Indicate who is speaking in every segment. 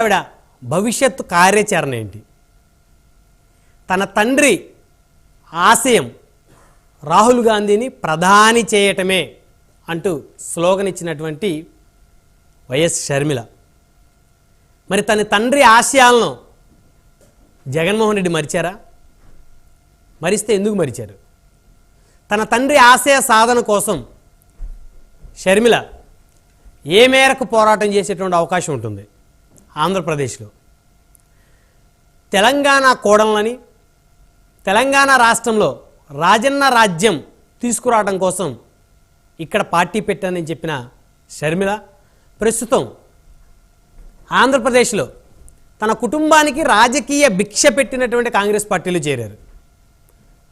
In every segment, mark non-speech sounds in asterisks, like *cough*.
Speaker 1: ఆవిడ భవిష్యత్తు కార్యాచరణ ఏంటి? తన తండ్రి ఆశయం రాహుల్ గాంధీని ప్రధాని చేయటమే అంటూ స్లోగన్ ఇచ్చినటువంటి వైఎస్ షర్మిల. మరి తన తండ్రి ఆశయాలను జగన్మోహన్ రెడ్డి మరిచారా? మరిస్తే ఎందుకు మరిచారు? తన తండ్రి ఆశయ సాధన కోసం షర్మిల ఏ మేరకు పోరాటం చేసేటువంటి అవకాశం ఉంటుంది? ఆంధ్రప్రదేశ్లో. తెలంగాణ కోడలని తెలంగాణ రాష్ట్రంలో రాజన్న రాజ్యం తీసుకురావడం కోసం ఇక్కడ పార్టీ పెట్టానని చెప్పిన షర్మిల ప్రస్తుతం ఆంధ్రప్రదేశ్లో తన కుటుంబానికి రాజకీయ భిక్ష పెట్టినటువంటి కాంగ్రెస్ పార్టీలో చేరారు.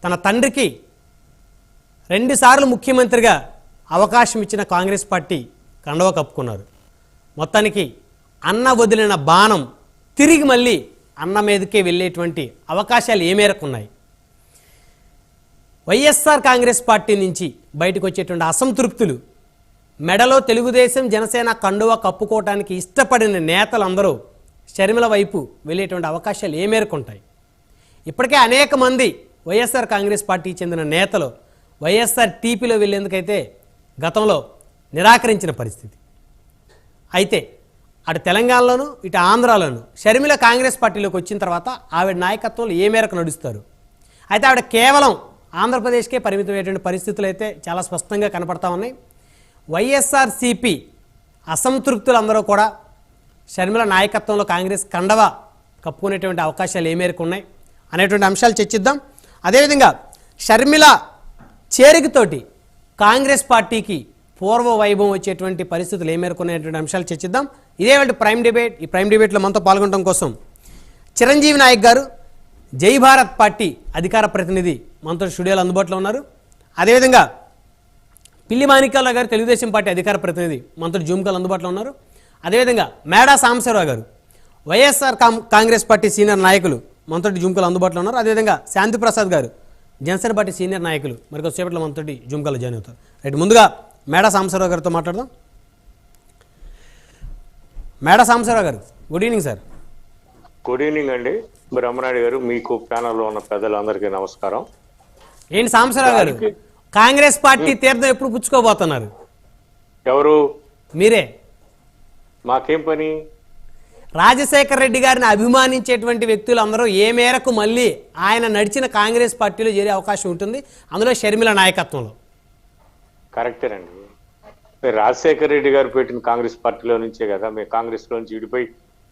Speaker 1: తన తండ్రికి రెండుసార్లు ముఖ్యమంత్రిగా అవకాశం ఇచ్చిన కాంగ్రెస్ పార్టీ కండవ కప్పుకున్నారు. మొత్తానికి అన్న వదిలిన బాణం తిరిగి మళ్ళీ అన్న మీదకే వెళ్ళేటువంటి అవకాశాలు ఏ మేరకు ఉన్నాయి వైఎస్ఆర్ కాంగ్రెస్ పార్టీ నుంచి బయటకు వచ్చేటువంటి అసంతృప్తులు మెడలో తెలుగుదేశం జనసేన కండువ కప్పుకోవటానికి ఇష్టపడిన నేతలందరూ షర్మిల వైపు వెళ్ళేటువంటి అవకాశాలు ఏ మేరకు ఉంటాయి ఇప్పటికే అనేక మంది వైఎస్ఆర్ కాంగ్రెస్ పార్టీకి చెందిన నేతలు వైఎస్ఆర్ టీపీలో వెళ్ళేందుకైతే గతంలో నిరాకరించిన పరిస్థితి. అయితే అటు తెలంగాణలోను ఇటు ఆంధ్రాలోను. షర్మిల కాంగ్రెస్ పార్టీలోకి వచ్చిన తర్వాత ఆవిడ నాయకత్వంలో ఏ మేరకు నడుస్తారు? అయితే ఆవిడ కేవలం ఆంధ్రప్రదేశ్కే పరిమితమైనటువంటి పరిస్థితులు అయితే చాలా స్పష్టంగా కనపడతా ఉన్నాయి. వైఎస్ఆర్సిపి అసంతృప్తులందరూ కూడా షర్మిల నాయకత్వంలో కాంగ్రెస్ కండవ కప్పుకునేటువంటి అవకాశాలు ఏ మేరకు ఉన్నాయి అనేటువంటి అంశాలు చర్చిద్దాం. అదేవిధంగా షర్మిల చేరికతోటి కాంగ్రెస్ పార్టీకి పూర్వ వైభవం వచ్చేటువంటి పరిస్థితులు ఏ అంశాలు చర్చిద్దాం. ఇదే వంటి ప్రైమ్ డిబేట్ ఈ ప్రైమ్ డిబేట్లో మనతో పాల్గొనడం కోసం చిరంజీవి నాయక్ గారు జై భారత్ పార్టీ అధికార ప్రతినిధి మనతో స్టూడియోలో అందుబాటులో ఉన్నారు. అదేవిధంగా పిల్లి మాణిక్యాలరావు గారు తెలుగుదేశం పార్టీ అధికార ప్రతినిధి మనతో జూమ్ కాల్ అందుబాటులో ఉన్నారు. అదేవిధంగా మేడా సాంబశివరావు గారు వైఎస్ఆర్ కాం కాంగ్రెస్ పార్టీ సీనియర్ నాయకులు మనతో జూమ్ కాల్ అందుబాటులో ఉన్నారు. అదేవిధంగా శాంతిప్రసాద్ గారు జనసేన పార్టీ సీనియర్ నాయకులు. మరి కొద్దిసేపట్లో మనతోటి జూమ్ కాల్ జాయిన్ అవుతారు. రైట్ ముందుగా మేడా సాంబశివరావు గారితో మాట్లాడదాం. Meda Sambasiva Rao garu good evening sir
Speaker 2: good evening అండి. బ్రహ్మనాయుడు గారు మీకు ప్యానల్లో ఉన్న పెద్దలందరికీ నమస్కారం.
Speaker 1: ఏంటి సాంబశివరావు గారు? కాంగ్రెస్ పార్టీ తీర్థం ఎప్పుడు పుచ్చుకోబోతున్నారు?
Speaker 2: ఎవరు?
Speaker 1: మీరే.
Speaker 2: మాకేం పని?
Speaker 1: రాజశేఖర్ రెడ్డి గారిని అభిమానించేటువంటి వ్యక్తులు అందరూ ఏ మేరకు మళ్ళీ ఆయన నడిచిన కాంగ్రెస్ పార్టీలో చేరే అవకాశం ఉంటుంది. అందులో షర్మిల నాయకత్వంలో.
Speaker 2: కరెక్టేనండి మీరు రాజశేఖర రెడ్డి గారు పెట్టిన కాంగ్రెస్ పార్టీలో నుంచే కదా మేము కాంగ్రెస్లో నుంచి విడిపోయి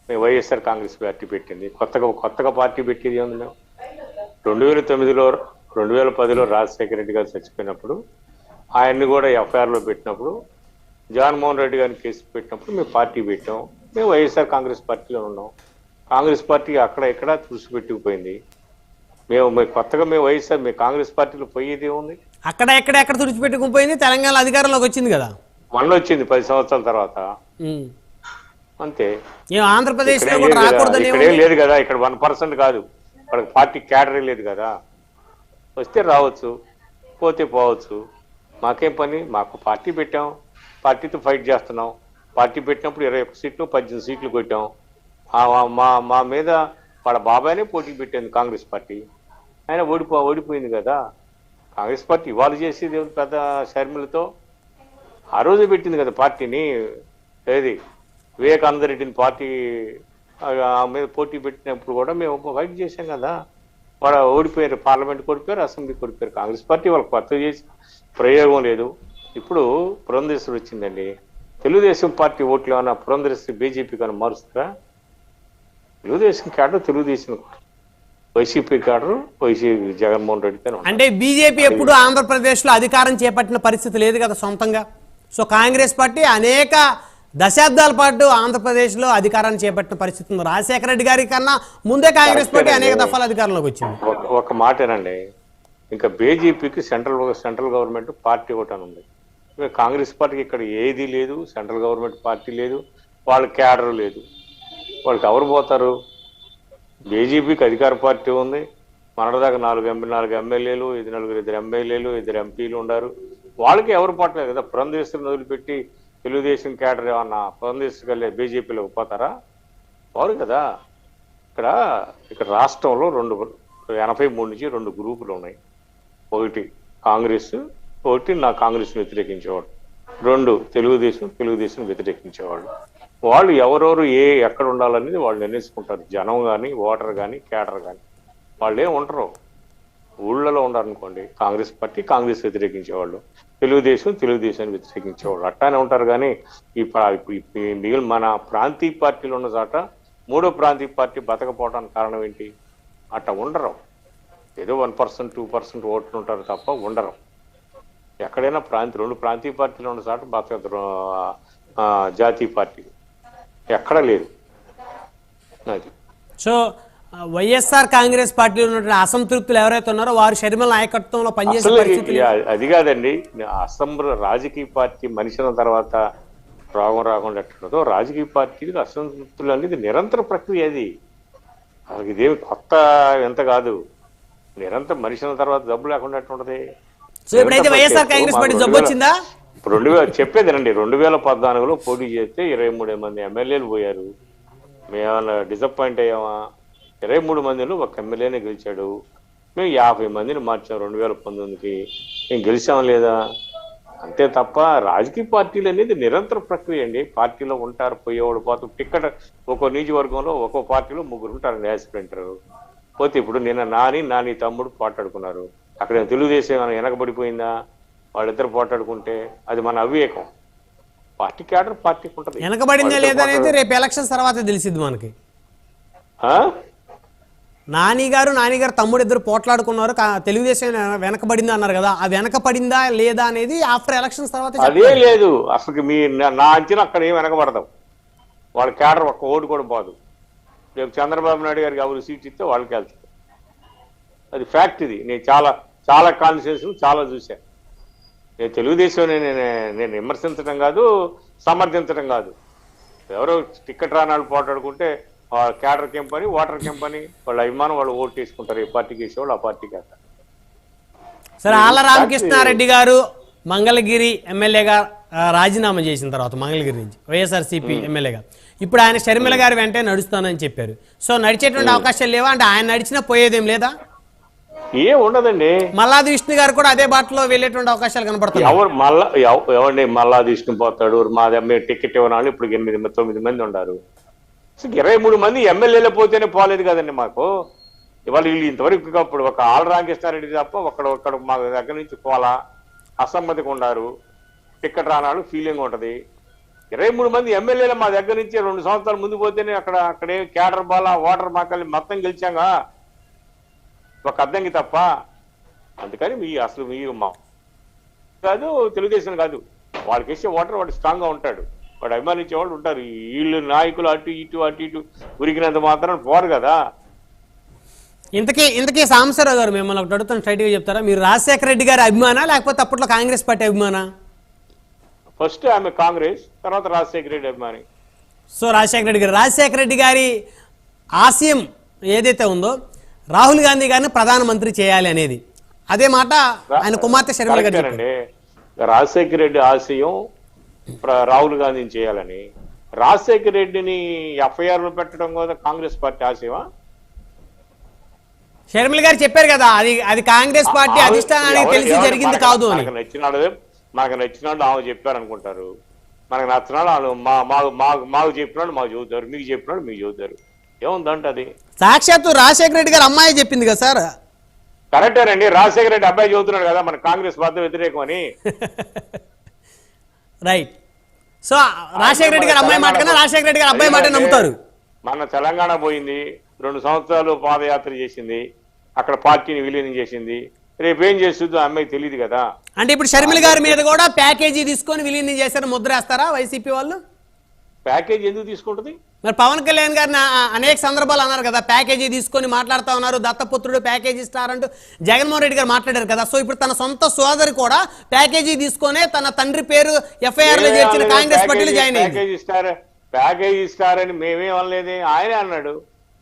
Speaker 2: మేము వైఎస్ఆర్ కాంగ్రెస్ పార్టీ పెట్టింది. కొత్తగా కొత్తగా పార్టీ పెట్టేది ఏముంది మేము రెండు వేల తొమ్మిదిలో రెండు వేల పదిలో రాజశేఖర రెడ్డి గారు చచ్చిపోయినప్పుడు ఆయన్ని కూడా ఎఫ్ఐఆర్లో పెట్టినప్పుడు జగన్మోహన్ రెడ్డి గారిని కేసు పెట్టినప్పుడు మేము పార్టీ పెట్టాం. మేము వైఎస్ఆర్ కాంగ్రెస్ పార్టీలో ఉన్నాం. కాంగ్రెస్ పార్టీ అక్కడ ఇక్కడ తుడిచిపెట్టుకుపోయింది. మేము మేము కొత్తగా మేము వైఎస్ఆర్ మేము కాంగ్రెస్ పార్టీలో పోయేది ఏముంది?
Speaker 1: అక్కడ ఎక్కడ ఎక్కడ తుడిచిపెట్టుకుని పోయింది తెలంగాణ అధికారంలోకి వచ్చింది కదా.
Speaker 2: మళ్ళీ వచ్చింది పది సంవత్సరాల తర్వాత. అంతే.
Speaker 1: కూడా
Speaker 2: లేదు కదా, ఇక్కడేం లేదు కదా. ఇక్కడ వన్ పర్సెంట్ కాదు. వాళ్ళకి పార్టీ క్యాడరీ లేదు కదా. వస్తే రావచ్చు పోతే పోవచ్చు. మాకేం పని? మాకు పార్టీ పెట్టాం. పార్టీతో ఫైట్ చేస్తున్నాం. పార్టీ పెట్టినప్పుడు ఇరవై ఒక్క సీట్లు పద్దెనిమిది సీట్లు కొట్టాం. మా మా మీద వాళ్ళ బాబాయ్నే పోటీ పెట్టింది కాంగ్రెస్ పార్టీ. ఆయన ఓడిపో ఓడిపోయింది కదా. కాంగ్రెస్ పార్టీ ఇవాళ చేసేది పెద్ద షర్మిలతో? ఆ రోజే పెట్టింది కదా పార్టీని. ఏది? వివేకానంద రెడ్డిని పార్టీ ఆ మీద పోటీ పెట్టినప్పుడు కూడా మేము ఫైట్ చేశాం కదా. వాళ్ళు ఓడిపోయారు పార్లమెంట్ ఓడిపోయారు అసెంబ్లీ ఓడిపోయారు కాంగ్రెస్ పార్టీ వాళ్ళకి కొత్త చేసి ప్రయోగం లేదు. ఇప్పుడు పురంధేశ్వరి వచ్చిందండి. తెలుగుదేశం పార్టీ ఓట్లు ఏమైనా పురంధేశ్వరి బీజేపీ కానీ మారుస్తారా? Telugu Desam cadre Telugu Desam YCP cadre YCP Jaganmohan Reddy
Speaker 1: అంటే బీజేపీ ఎప్పుడు ఆంధ్రప్రదేశ్లో అధికారం చేపట్టిన పరిస్థితి లేదు కదా సొంతంగా. సో కాంగ్రెస్ పార్టీ అనేక దశాబ్దాల పాటు ఆంధ్రప్రదేశ్లో అధికారాన్ని చేపట్టిన పరిస్థితి ఉంది. రాజశేఖర రెడ్డి గారి కన్నా ముందే కాంగ్రెస్ పార్టీ అనేక దఫాలు అధికారంలోకి వచ్చింది.
Speaker 2: ఒక మాటేనండి. ఇంకా బీజేపీకి సెంట్రల్ సెంట్రల్ గవర్నమెంట్ పార్టీ ఒకటి అని ఉంది. కాంగ్రెస్ పార్టీకి ఇక్కడ ఏది లేదు సెంట్రల్ గవర్నమెంట్ పార్టీ లేదు వాళ్ళ క్యాడర్ లేదు. వాళ్ళకి ఎవరు పోతారు? బీజేపీకి అధికార పార్టీ ఉంది. మనదాకా నాలుగు ఎంపీ నాలుగు ఎమ్మెల్యేలు ఇది నలుగురు ఇద్దరు ఎమ్మెల్యేలు ఇద్దరు ఎంపీలు ఉన్నారు వాళ్ళకి ఎవరు పట్టలేదు కదా? పురంధేశ్వరిని వదిలిపెట్టి తెలుగుదేశం క్యాడర్ ఏమన్నా పురంధేశ్వరికి వెళ్ళి బీజేపీలోకి పోతారా? వారు కదా. ఇక్కడ ఇక్కడ రాష్ట్రంలో రెండు ఎనభై మూడు నుంచి రెండు గ్రూపులు ఉన్నాయి. ఒకటి కాంగ్రెస్ ఒకటి నా కాంగ్రెస్ వ్యతిరేకించేవాడు. రెండు తెలుగుదేశం తెలుగుదేశం వ్యతిరేకించేవాళ్ళు. వాళ్ళు ఎవరెవరు ఏ ఎక్కడ ఉండాలనేది వాళ్ళు నిర్ణయించుకుంటారు. జనం కానీ ఓటర్ కానీ కేటర్ కానీ వాళ్ళు ఏం ఉండరు. ఊళ్ళలో ఉండాలనుకోండి కాంగ్రెస్ పార్టీ కాంగ్రెస్ వ్యతిరేకించేవాళ్ళు. తెలుగుదేశం తెలుగుదేశాన్ని వ్యతిరేకించేవాళ్ళు. అట్టానే ఉంటారు కానీ ఈ ఇప్పుడు మిగిలిన మన ప్రాంతీయ పార్టీలు ఉన్న చాట మూడో ప్రాంతీయ పార్టీ బతకపోవడానికి కారణం ఏంటి? అట్లా ఉండరు. ఏదో వన్ పర్సెంట్ టూ పర్సెంట్ ఓట్లు ఉంటారు తప్ప ఉండరు. ఎక్కడైనా ప్రాంతీయ రెండు ప్రాంతీయ పార్టీలు ఉన్న చాట బతక జాతీయ పార్టీ. ఎక్కడ లేదు. అది
Speaker 1: సో వైఎస్ఆర్ కాంగ్రెస్ పార్టీలో ఉన్నటువంటి అసంతృప్తులు ఎవరైతే ఉన్నారో వారు షర్మిల నాయకత్వంలో పనిచేసే
Speaker 2: అసలు
Speaker 1: పరిస్థితి
Speaker 2: ఇది- అది కాదండి. అసెంబ్లీ రాజకీయ పార్టీ మనిషిన తర్వాత రోగం రాకుండా ఎట్లుంటుందో రాజకీయ పార్టీలకు అసంతృప్తులు అనేది నిరంతర ప్రక్రియ అది. అసలు ఇదేమి కొత్త ఎంత కాదు. నిరంతరం మనిషిన తర్వాత జబ్బు లేకుండా
Speaker 1: సో ఇప్పుడైతే వైఎస్ఆర్ కాంగ్రెస్ పార్టీ జబ్బు వచ్చిందా?
Speaker 2: ఇప్పుడు రెండు వేల చెప్పేదేనండి రెండు వేల పద్నాలుగులో పోటీ చేస్తే ఇరవై మూడు మంది ఎమ్మెల్యేలు పోయారు. మేమన్నా డిసప్పాయింట్ అయ్యామా? ఇరవై మూడు మందిలో ఒక ఎమ్మెల్యేనే గెలిచాడు. మేము యాభై మందిని మార్చాం రెండు వేల పంతొమ్మిదికి. మేము గెలిచాం లేదా? అంతే తప్ప రాజకీయ పార్టీలు అనేది నిరంతర ప్రక్రియ అండి. పార్టీలో ఉంటారు పోయేవాడు పోతూ టిక్కెట్ ఒక్కో నియోజకవర్గంలో ఒక్కో పార్టీలో ముగ్గురు ఉంటారు యాస్పిరెంటర్ పోతే ఇప్పుడు నిన్న నాని నాని తమ్ముడు పాటాడుకున్నారు. అక్కడ తెలుగుదేశం వెనకబడిపోయిందా? వాళ్ళిద్దరు పోట్లాడుకుంటే అది మన అవివేకం. పార్టీ క్యాడర్ పార్టీకి ఉంటది.
Speaker 1: వెనకబడిందా లేదా అనేది
Speaker 2: పోట్లాడు-
Speaker 1: రేపు ఎలక్షన్స్ తర్వాత తెలిసిద్ది మనకి? నాని గారు నాని గారు తమ్ముడు ఇద్దరు పోట్లాడుకున్నారు. తెలుగుదేశం వెన- వెనకబడిందా అన్నారు కదా. ఆ వెనకబడిందా లేదా అనేది ఆఫ్టర్ ఎలక్షన్స్ తర్వాత
Speaker 2: అదే లేదు. అసలు మీ నా- అంచనా అక్కడ ఏం వెనకబడదాం. వాళ్ళ క్యాడర్ ఒక్క ఓటు కూడా పోదు. రేపు చంద్రబాబు నాయుడు గారికి ఎవరు సీట్ ఇస్తే వాళ్ళకి వెళ్తారు అది ఫ్యాక్ట్ ఇది. నేను చాలా చాలా కాన్స్టిట్యూన్స్ చాలా చూశాను. నేను తెలుగుదేశం నేను నేను విమర్శించడం కాదు సమర్థించడం కాదు. ఎవరో టికెట్ రానాళ్ళు పోటాడుకుంటే వాళ్ళ క్యాడర్ కెంపని ఓటర్ కెంపని వాళ్ళ అభిమానం వాళ్ళు ఓటు వేసుకుంటారు ఏ పార్టీకి వేసేవాళ్ళు ఆ పార్టీకి వేస్తారు.
Speaker 1: సరే ఆళ్ళ రామకృష్ణారెడ్డి గారు మంగళగిరి ఎమ్మెల్యేగా రాజీనామా చేసిన తర్వాత మంగళగిరి నుంచి వైఎస్ఆర్సీపీ ఎమ్మెల్యేగా. ఇప్పుడు ఆయన షర్మిల గారి వెంటే నడుస్తానని చెప్పారు. సో నడిచేటువంటి అవకాశాలు లేవా? అంటే ఆయన నడిచినా పోయేదేం లేదా?
Speaker 2: ఏం ఉండదండి.
Speaker 1: మల్లాది విష్ణు గారు కూడా అదే బాటలో వెళ్ళేటువంటి అవకాశాలు కనపడుతున్నాయి.
Speaker 2: ఎవరు మళ్ళా ఎవ- ఎవరిని మళ్ళా తీసుకుని మా దగ్గర టికెట్ ఇవ్వనాలు ఇప్పుడు ఎనిమిది తొమ్మిది మంది ఉన్నారు ఇరవై మూడు మంది ఎమ్మెల్యేలు పోతేనే పోలేదు కదండి మాకు. ఇవాళ వీళ్ళు ఇంతవరకు అప్పుడు ఒక ఆల్ రామకృష్ణారెడ్డి తప్ప ఒక్కడ ఒక్కడ మా దగ్గర నుంచి పోలా అసమ్మతికి ఉన్నారు టికెట్ రానాడు ఫీలింగ్ ఉంటది. ఇరవై మూడు మంది ఎమ్మెల్యేలు మా దగ్గర నుంచి రెండు సంవత్సరాల ముందు పోతేనే అక్కడ అక్కడే క్యాడర్ బాలా ఓటర్ మాకల్ని మొత్తం గెలిచాగా. ఒక అద్దంకి తప్ప అందుకని మీ అసలు మీ మా కాదు తెలుగుదేశం కాదు. వాళ్ళకి వేసే ఓటర్ వాడు స్ట్రాంగ్గా ఉంటాడు. వాడు అభిమానించే వాళ్ళు ఉంటారు. వీళ్ళు నాయకులు అటు ఇటు అటు ఇటు ఉరికినంత మాత్రం పోరు కదా.
Speaker 1: ఇంతకీ ఇంతకీ సాంబశివరావు గారు మిమ్మల్ని ఒకటి అడుగుతాను స్ట్రైట్గా చెప్తారా? మీరు రాజశేఖర రెడ్డి గారి అభిమానా లేకపోతే అప్పట్లో కాంగ్రెస్ పార్టీ అభిమానా?
Speaker 2: ఫస్ట్ ఆమె కాంగ్రెస్ తర్వాత రాజశేఖర రెడ్డి అభిమాని.
Speaker 1: సో రాజశేఖర రెడ్డి గారు రాజశేఖర రెడ్డి గారి ఆశయం ఏదైతే ఉందో రాహుల్ గాంధీ గారిని ప్రధానమంత్రి చేయాలి అనేది. అదే మాట ఆయన కుమార్తె షర్మిల గారు
Speaker 2: రాజశేఖర రెడ్డి ఆశయం రాహుల్ గాంధీని చేయాలని. రాజశేఖర రెడ్డిని ఎఫ్ఐఆర్లో పెట్టడం కూడా కాంగ్రెస్ పార్టీ ఆశయమా?
Speaker 1: షర్మిల గారు చెప్పారు కదా అది అది కాంగ్రెస్ పార్టీ అధిష్టానానికి తెలిసి జరిగింది కాదు అని.
Speaker 2: నచ్చినాడు మనకు నచ్చినాడు ఆమె చెప్పారు అనుకుంటారు మనకు నచ్చినాడు వాళ్ళు మా మాకు మాకు మాకు చెప్పినాడు మాకు చెబుతారు మీకు చెప్పినాడు మీకు చెబుతారు. ఏముందంటే అది?
Speaker 1: సాక్షాత్తు రాజశేఖర రెడ్డి గారు అమ్మాయి చెప్పింది కదా సార్?
Speaker 2: కరెక్టేనండి రాజశేఖర రెడ్డి అబ్బాయి చెబుతున్నాడు కదా మన కాంగ్రెస్ బాధ వ్యతిరేకం అని. *laughs*
Speaker 1: రైట్ సో రాజశేఖర రెడ్డి గారు అమ్మాయి మాట కన్నా రాజశేఖర రెడ్డి గారు అబ్బాయి మాట నమ్ముతారు.
Speaker 2: మన తెలంగాణ పోయింది రెండు సంవత్సరాలు పాదయాత్ర చేసింది అక్కడ పార్టీని విలీనం చేసింది. రేపు ఏం చేస్తుందో ఆ అమ్మాయికి తెలియదు కదా.
Speaker 1: అంటే ఇప్పుడు షర్మిల గారి మీద కూడా ప్యాకేజీ తీసుకొని విలీనం చేశారు ముద్ర వేస్తారా వైసీపీ వాళ్ళు?
Speaker 2: ప్యాకేజ్ ఎందుకు తీసుకుంటుంది?
Speaker 1: మరి పవన్ కళ్యాణ్ గారిని అనేక సందర్భాలు అన్నారు కదా ప్యాకేజీ తీసుకొని మాట్లాడుతా ఉన్నారు దత్తపుత్రుడు ప్యాకేజీ ఇస్తారు అంటూ జగన్మోహన్ రెడ్డి గారు మాట్లాడారు కదా. సో ఇప్పుడు తన సొంత సోదరి కూడా ప్యాకేజీ తీసుకొనే తన తండ్రి పేరు ఎఫ్ఐఆర్లో చేర్చిన కాంగ్రెస్ పార్టీలో జాయిన్ అయింది
Speaker 2: ప్యాకేజ్ ఇస్తారు ప్యాకేజ్ ఇస్తారని మేమేం అనలేదు. ఆయనే అన్నాడు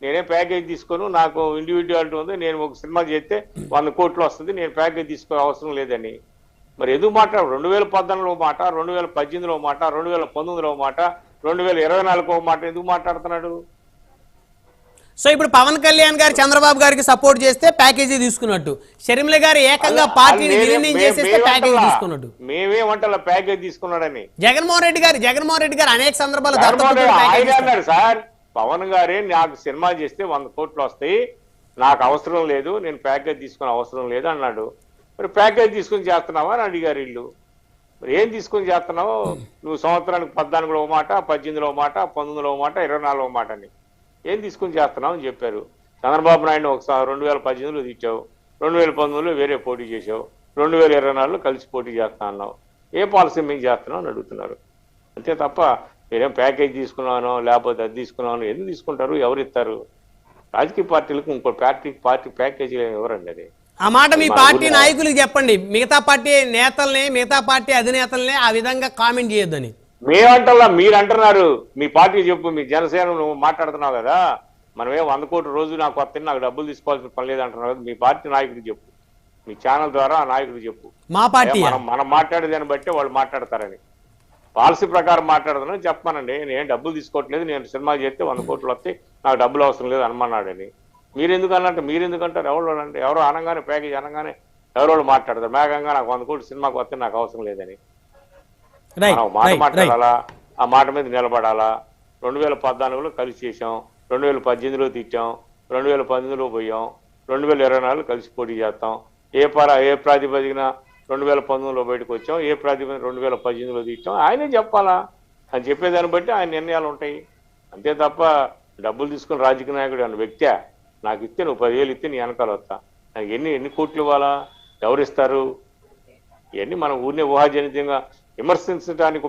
Speaker 2: నేనే ప్యాకేజ్ తీసుకోను నాకు ఇండివిజువాలిటీ ఉంది నేను ఒక సినిమా చేస్తే వంద కోట్లు వస్తుంది నేను ప్యాకేజ్ తీసుకో అవసరం లేదని. మరి ఎందుకు మాట్లాడు? రెండు వేల పద్నాలుగులో మాట రెండు వేల పద్దెనిమిదిలో మాట రెండు వేల పంతొమ్మిదిలో మాట రెండు వేల ఇరవై నాలుగులో మాట ఎందుకు మాట్లాడుతున్నాడు?
Speaker 1: సో ఇప్పుడు పవన్ కళ్యాణ్ గారు చంద్రబాబు గారికి సపోర్ట్ చేస్తే ప్యాకేజీ తీసుకున్నట్టు. షర్మిల గారు ఏకంగా పార్టీని విలీనం చేసేస్తే ప్యాకేజీ తీసుకున్నట్టు.
Speaker 2: మేమే వంటల ప్యాకేజ్ తీసుకున్నాడని.
Speaker 1: జగన్మోహన్ రెడ్డి గారు జగన్మోహన్ రెడ్డి గారు అనేక ఇస్తారు.
Speaker 2: అన్నాడు సార్ పవన్ గారే నాకు సినిమా చేస్తే వంద కోట్లు వస్తాయి. నాకు అవసరం లేదు నేను ప్యాకేజ్ తీసుకునే అవసరం లేదు అన్నాడు. మరి ప్యాకేజ్ తీసుకుని చేస్తున్నావా? అని అడిగారు వీళ్ళు. మరి ఏం తీసుకుని చేస్తున్నావు? నువ్వు సంవత్సరానికి పద్నాలుగులో మాట పద్దెనిమిదిలో మాట పంతొమ్మిదిలో మాట ఇరవై నాలుగో మాట అని. ఏం తీసుకుని చేస్తున్నావు అని చెప్పారు. చంద్రబాబు నాయుడు ఒకసారి రెండు వేల పద్దెనిమిదిలో తెచ్చావు రెండు వేల పంతొమ్మిదిలో వేరే పోటీ చేసావు రెండు వేల ఇరవై నాలుగులో కలిసి పోటీ చేస్తా అన్నావు. ఏ పాలసీ మేము చేస్తున్నావు అని అడుగుతున్నారు. అంతే తప్ప మీరేం ప్యాకేజ్ తీసుకున్నానో లేకపోతే అది తీసుకున్నానో ఎందుకు తీసుకుంటారు? ఎవరు ఇస్తారు? రాజకీయ పార్టీలకు ఇంకో పార్టీ పార్టీ ప్యాకేజీలు ఎవరండి అది.
Speaker 1: ఆ మాట మీ పార్టీ నాయకులకు చెప్పండి. మిగతా పార్టీ నేతల్ని మిగతా పార్టీ అధినేతల్ని ఆ విధంగా కామెంట్ చేయొద్దని.
Speaker 2: మేమంటల్లా మీరు అంటున్నారు మీ పార్టీ చెప్పు మీ జనసేన నువ్వు మాట్లాడుతున్నావు కదా. మనమే వంద కోట్ల రోజు నాకు వస్తే నాకు డబ్బులు తీసుకోవాల్సిన పని లేదు అంటున్నావు కదా. మీ పార్టీ నాయకుడికి చెప్పు. మీ ఛానల్ ద్వారా ఆ నాయకుడికి చెప్పు.
Speaker 1: మా పార్టీ
Speaker 2: మనం మనం మాట్లాడేదాన్ని బట్టి వాళ్ళు మాట్లాడతారని. పాలసీ ప్రకారం మాట్లాడుతున్నాను చెప్పానండి. నేను డబ్బులు తీసుకోవట్లేదు. నేను సినిమా చేస్తే వంద కోట్లు వస్తే నాకు డబ్బులు అవసరం లేదు అనమన్నాడని. మీరు ఎందుకు అన్నట్టు మీరు ఎందుకు అంటారు ఎవరు అంటే ఎవరో అనగానే ప్యాకేజ్ అనగానే ఎవరో వాళ్ళు మాట్లాడతారు? మేఘంగా నాకు వంద కోట్లు సినిమాకి వస్తే నాకు అవసరం లేదని. మాట మాట్లాడాలా? ఆ మాట మీద నిలబడాలా? రెండు వేల పద్నాలుగులో కలిసి చేసాం రెండు వేల పద్దెనిమిదిలో తిట్టాం. రెండు వేల పంతొమ్మిదిలో పోయాం. రెండు వేల ఇరవై నాలుగులో కలిసి పోటీ చేస్తాం. ఏ పర ఏ ప్రాతిపదికన రెండు వేల పంతొమ్మిదిలో బయటకు వచ్చాం. ఏ ప్రాతిపదికన రెండు వేల పద్దెనిమిదిలో తిట్టాం. ఆయనే చెప్పాలా? అని చెప్పేదాన్ని బట్టి ఆయన నిర్ణయాలు ఉంటాయి. అంతే తప్ప డబ్బులు తీసుకుని రాజకీయ నాయకుడు అన్న వ్యక్తే నాకు ఇస్తే నువ్వు పదివేలు ఇస్తే నీ వెనకాల వస్తా. నాకు ఎన్ని ఎన్ని కోట్లు ఇవ్వాలా? ఎవరు ఇస్తారు ఇవన్నీ మనం ఊరినే ఊహాజనితంగా విమర్శించడానికి